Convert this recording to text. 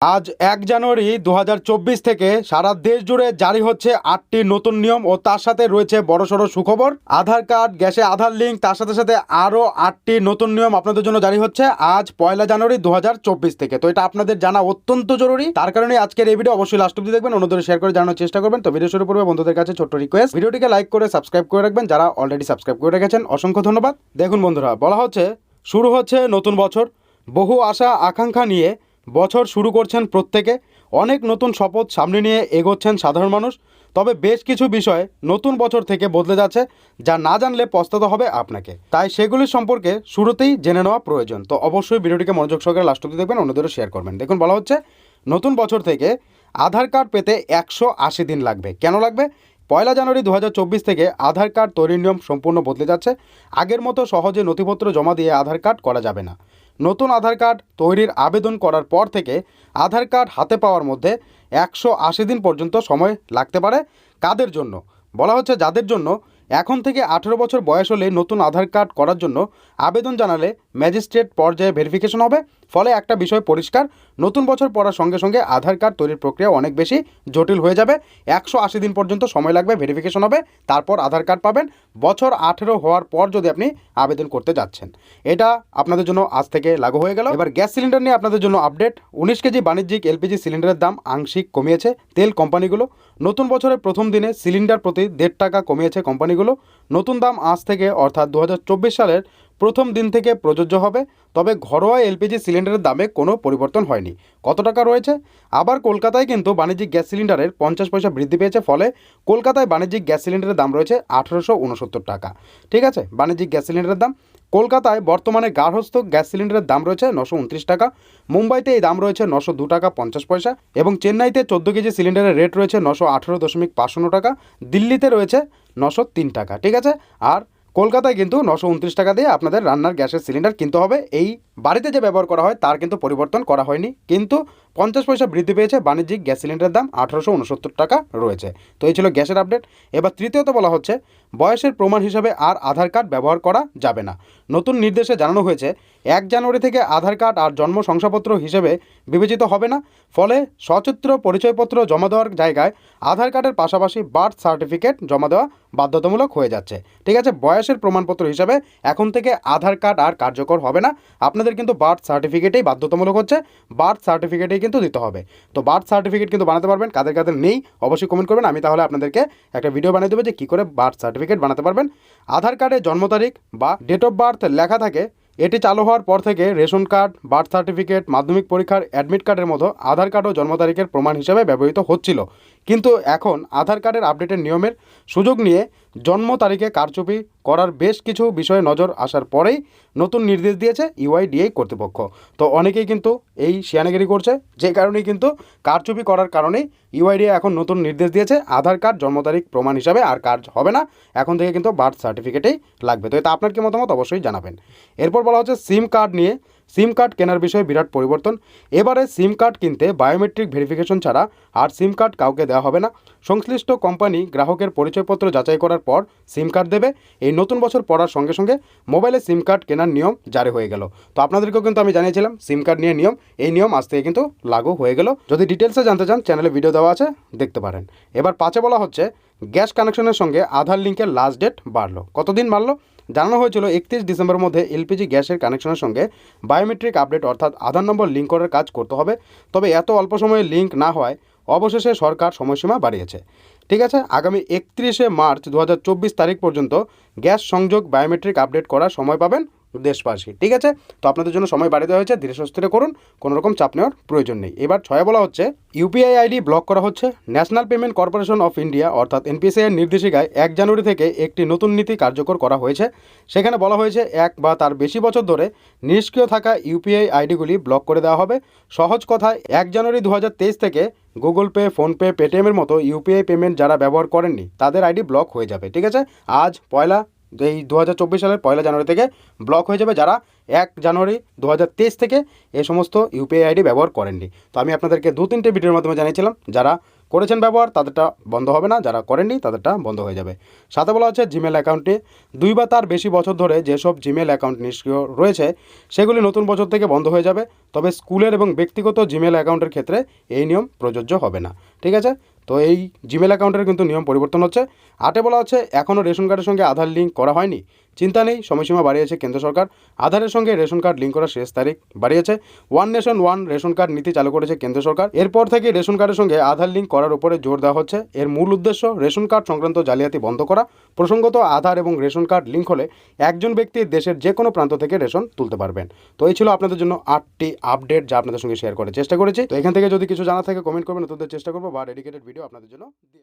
আজ এক জানুয়ারি দু হাজার চব্বিশ থেকে সারা দেশ জুড়ে জারি হচ্ছে আটটি নতুন নিয়ম ও তার সাথে রয়েছে বড়সড় সুখবর। আধার কার্ড, গ্যাসে আধার লিঙ্ক, তার সাথে সাথে আরও আটটি নতুন নিয়ম আপনাদের জন্য জারি হচ্ছে আজ পয়লা জানুয়ারি দু হাজার চব্বিশ থেকে। তো এটা আপনাদের জানা অত্যন্ত জরুরি। তার কারণে আজকের এই ভিডিও অবশ্যই লাস্ট অব্দি দেখবেন, অন্যদের শেয়ার করে জানানোর চেষ্টা করবেন। তো ভিডিও শুরু করবে বন্ধুদের কাছে ছোট্ট রিকোয়েস্ট ভিডিওটিকে লাইক করে সাবস্ক্রাইব করে রাখবেন যারা অলরেডি সাবস্ক্রাইব করে রেখেছেন। অসংখ্য ধন্যবাদ। দেখুন বন্ধুরা, বলা হচ্ছে শুরু হচ্ছে নতুন বছর। বহু আশা, আকাঙ্ক্ষা নিয়ে বছর শুরু করছেন প্রত্যেকে। অনেক নতুন শপথ সামনে নিয়ে এগোচ্ছেন সাধারণ মানুষ। তবে বেশ কিছু বিষয় নতুন বছর থেকে বদলে যাচ্ছে, যা না জানলে পস্তাতে হবে আপনাকে। তাই সেগুলির সম্পর্কে শুরুতেই জেনে নেওয়া প্রয়োজন। তো অবশ্যই ভিডিওটিকে মনোযোগ সহকারে লাস্ট অব্দি দেখবেন, অন্যদেরও শেয়ার করবেন। দেখুন, বলা হচ্ছে, নতুন বছর থেকে আধার কার্ড পেতে একশো আশি দিন লাগবে। কেন লাগবে? পয়লা জানুয়ারি দু হাজার চব্বিশ থেকে আধার কার্ড তৈরির নিয়ম সম্পূর্ণ বদলে যাচ্ছে। আগের মতো সহজে নথিপত্র জমা দিয়ে আধার কার্ড করা যাবে না। নতুন আধার কার্ড তৈরির আবেদন করার পর থেকে আধার কার্ড হাতে পাওয়ার মধ্যে একশো আশি দিন পর্যন্ত সময় লাগতে পারে কাদের জন্য? বলা হচ্ছে যাদের জন্য। এখন থেকে আঠেরো বছর বয়স হলে নতুন আধার কার্ড করার জন্য আবেদন জানালে ম্যাজিস্ট্রেট পর্যায়ে ভেরিফিকেশন হবে, ফলে একটা বিষয় পরিষ্কার, নতুন বছর পড়ার সঙ্গে সঙ্গে আধার কার্ড তৈরির প্রক্রিয়া অনেক বেশি জটিল হয়ে যাবে। একশো আশি দিন পর্যন্ত সময় লাগবে ভেরিফিকেশন হবে, তারপর আধার কার্ড পাবেন। বছর আঠেরো হওয়ার পর যদি আপনি আবেদন করতে যাচ্ছেন। এটা আপনাদের জন্য আজ থেকে লাগু হয়ে গেল। এবার গ্যাস সিলিন্ডার নিয়ে আপনাদের জন্য আপডেট। উনিশ কেজি বাণিজ্যিক এলপিজি সিলিন্ডারের দাম আংশিক কমিয়েছে তেল কোম্পানিগুলো। নতুন বছরের প্রথম দিনে সিলিন্ডার প্রতি দেড় টাকা কমিয়েছে কোম্পানিগুলো। নতুন দাম আজ থেকে, অর্থাৎ দু হাজার চব্বিশ সালের প্রথম দিন থেকে প্রযোজ্য হবে, তবে ঘরোয়া এলপিজি সিলিন্ডারের দামে কোনো পরিবর্তন হয়নি। কত টাকা রয়েছে? আবার কলকাতায় কিন্তু বাণিজ্যিক গ্যাস সিলিন্ডারের পঞ্চাশ পয়সা বৃদ্ধি পেয়েছে, ফলে কলকাতায় বাণিজ্যিক গ্যাস সিলিন্ডারের দাম রয়েছে আঠেরোশো উনসত্তর টাকা। ঠিক আছে, বাণিজ্যিক গ্যাস সিলিন্ডারের দাম। কলকাতায় বর্তমানে গার্হস্থ গ্যাস সিলিন্ডারের দাম রয়েছে নশো উনত্রিশ টাকা, মুম্বাইতে এই দাম রয়েছে নশো দু টাকা পঞ্চাশ পয়সা এবং চেন্নাইতে চোদ্দ কেজি সিলিন্ডারের রেট রয়েছে নশো আঠেরো দশমিক পাঁচশো টাকা, দিল্লিতে রয়েছে নশো তিন টাকা। ঠিক আছে, আর কলকাতায় কিন্তু নশো উনত্রিশ টাকা দিয়ে আপনাদের রান্নার গ্যাসের সিলিন্ডার কিনতে হবে। এই বাড়িতে যে ব্যবহার করা হয়, তার কিন্তু পরিবর্তন করা হয়নি। কিন্তু পঞ্চাশ পয়সা বৃদ্ধি পেয়েছে বাণিজ্যিক গ্যাস সিলিন্ডারের দাম আঠারোশো উনসত্তর টাকা রয়েছে। তো এই ছিল গ্যাসের আপডেট। এবার তৃতীয়ত বলা হচ্ছে, বয়সের প্রমাণ হিসাবে আর আধার কার্ড ব্যবহার করা যাবে না। নতুন নির্দেশে জানানো হয়েছে, এক জানুয়ারি থেকে আধার কার্ড আর জন্ম শংসাপত্র হিসেবে বিবেচিত হবে না। ফলে সচিত্র পরিচয়পত্র জমা দেওয়ার জায়গায় আধার কার্ডের পাশাপাশি বার্থ সার্টিফিকেট জমা দেওয়া বাধ্যতামূলক হয়ে যাচ্ছে। ঠিক আছে, বয়সের প্রমাণপত্র হিসাবে এখন থেকে আধার কার্ড আর কার্যকর হবে না। আপনাদের কিন্তু বার্থ সার্টিফিকেটেই বাধ্যতামূলক হচ্ছে। বার্থ সার্টিফিকেটেই কিন্তু দিতে হবে। তো বার্থ সার্টিফিকেট কিন্তু বানাতে পারবেন, কাদের কাদের নেই অবশ্যই কমেন্ট করবেন। আমি তাহলে আপনাদেরকে একটা ভিডিও বানিয়ে দেবো যে কী করে বার্থ সার্টিফিকেট বানাতে পারবেন। আধার কার্ডে জন্ম তারিখ বা ডেট অফ বার্থ লেখা থাকে, এটি চালু হওয়ার পর থেকে রেশন কার্ড বার্থ সার্টিফিকেট মাধ্যমিক পরীক্ষার অ্যাডমিট কার্ডের মতো আধার কার্ড ও জন্ম তারিখের প্রমাণ হিসেবে ব্যবহৃত হচ্ছিল। কিন্তু এখন আধার কার্ডের আপডেটের নিয়মের সুযোগ নিয়ে জন্ম তারিখে কারচুপি করার বেশ কিছু বিষয়ে নজর আসার পরেই নতুন নির্দেশ দিয়েছে ইউআইডিএ কর্তৃপক্ষ। তো অনেকেই কিন্তু এই শিয়ানাগিরি করছে, যে কারণেই কিন্তু কারচুপি করার কারণেই ইউআইডিএ এখন নতুন নির্দেশ দিয়েছে, আধার কার্ড, জন্ম তারিখ, প্রমাণ হিসাবে আর কার্ড হবে না, এখন থেকে কিন্তু বার্থ সার্টিফিকেটেই লাগবে। তো এটা আপনার কি মতামত? অবশ্যই জানাবেন। এরপর বলা হচ্ছে, সিম কার্ড নিয়ে সিম কার্ড কেনার বিষয়ে বিরাট পরিবর্তন। এবারে সিম কার্ড কিনতে বায়োমেট্রিক ভেরিফিকেশন ছাড়া আর সিম কার্ড কাউকে দেওয়া হবে না। সংশ্লিষ্ট কোম্পানি গ্রাহকের পরিচয়পত্র যাচাই করার পর সিম কার্ড দেবে। এই নতুন বছর পড়ার সঙ্গে সঙ্গে মোবাইলে সিম কার্ড কেনার নিয়ম জারি হয়ে গেল। তো আপনাদেরকেও কিন্তু আমি জানিয়েছিলাম, সিম কার্ড নিয়ে নিয়ম। এই নিয়ম আজ থেকে কিন্তু লাগু হয়ে গেল। যদি ডিটেলসে জানতে চান, চ্যানেলে ভিডিও দেওয়া আছে, দেখতে পারেন। এবার পাঁচে বলা হচ্ছে, গ্যাস কানেকশনের সঙ্গে আধার লিঙ্কের লাস্ট ডেট বাড়লো। কতদিন বাড়লো? জানানো হয়েছিল, একত্রিশ ডিসেম্বরের মধ্যে এলপিজি গ্যাসের কানেকশনের সঙ্গে বায়োমেট্রিক আপডেট অর্থাৎ আধার নম্বর লিঙ্ক করার কাজ করতে হবে। তবে এত অল্প সময়ে লিঙ্ক না হওয়ায় অবশেষে সরকার সময়সীমা বাড়িয়েছে। ঠিক আছে, আগামী একত্রিশে মার্চ দু হাজার চব্বিশ তারিখ পর্যন্ত গ্যাস সংযোগ বায়োমেট্রিক আপডেট করার সময় পাবেন। দেশবাসী, ঠিক আছে? তো আপনাদের জন্য সময় বাড়িয়ে দেওয়া হয়েছে, ধীরে সুস্থিরে করুন, কোনো রকম চাপ নেওয়ার প্রয়োজন নেই। এবার ছয় বলা হচ্ছে ইউপিআই আইডি ব্লক করা হচ্ছে, National Payment Corporation of India, অর্থাৎ এনপিসিআই এর নির্দেশিকায় এক জানুয়ারি থেকে একটি নতুন নীতি কার্যকর করা হয়েছে। সেখানে বলা হয়েছে, এক বা তার বেশি বছর ধরে নিষ্ক্রিয় থাকা ইউপিআই আইডিগুলি ব্লক করে দেওয়া হবে। সহজ কথায়, এক জানুয়ারি দু হাজার তেইশ থেকে গুগল পে ফোনপে পেটিএমের মতো ইউপিআই পেমেন্ট যারা ব্যবহার করেননি, তাদের আইডি ব্লক হয়ে যাবে, ঠিক আছে? আজ পয়লা এই দু হাজার চব্বিশ সালের পয়লা জানুয়ারি থেকে ব্লক হয়ে যাবে যারা এক জানুয়ারি দু হাজার তেইশ থেকে এই সমস্ত ইউপিআই আইডি ব্যবহার করেননি। তো আমি আপনাদেরকে দু তিনটে ভিডিওর মাধ্যমে জানিয়েছিলাম, যারা করেছেন ব্যবহার, তাদেরটা বন্ধ হবে না, যারা করেননি, তাদেরটা বন্ধ হয়ে যাবে। সাথে বলা হচ্ছে জিমেল অ্যাকাউন্টে দুই বা তার বেশি বছর ধরে যেসব জিমেল অ্যাকাউন্ট নিষ্ক্রিয় রয়েছে, সেগুলি নতুন বছর থেকে বন্ধ হয়ে যাবে। তবে স্কুলের এবং ব্যক্তিগত জিমেল অ্যাকাউন্টের ক্ষেত্রে এই নিয়ম প্রযোজ্য হবে না। ঠিক আছে? তো এই জিমেল অ্যাকাউন্টের কিন্তু নিয়ম পরিবর্তন হচ্ছে। আটে বলা হচ্ছে, এখনও রেশন কার্ডের সঙ্গে আধার লিঙ্ক করা হয়নি। চিন্তা নেই, সময়সীমা বাড়িয়েছে কেন্দ্র সরকার। আধারের সঙ্গে রেশন কার্ড লিঙ্ক করার শেষ তারিখ বাড়িয়েছে। One nation one ration card নীতি চালু করেছে কেন্দ্র সরকার। এরপর থেকে রেশন কার্ডের সঙ্গে আধার লিঙ্ক করার উপরে জোর দেওয়া হচ্ছে। এর মূল উদ্দেশ্য, রেশন কার্ড সংক্রান্ত জালিয়াতি বন্ধ করা। প্রসঙ্গত, আধার এবং রেশন কার্ড লিঙ্ক হলে একজন ব্যক্তি দেশের যে কোনো প্রান্ত থেকে রেশন তুলতে পারবেন। তো এই ছিল আপনাদের জন্য আটটি আপডেট যা আপনাদের সঙ্গে শেয়ার করার চেষ্টা করেছি। তো এখান থেকে যদি কিছু জানা থাকে কমেন্ট করবেন, নতুনদের চেষ্টা করব। বা ডেডিকেটেড ভিডিও আপনাদের জন্য দিয়ে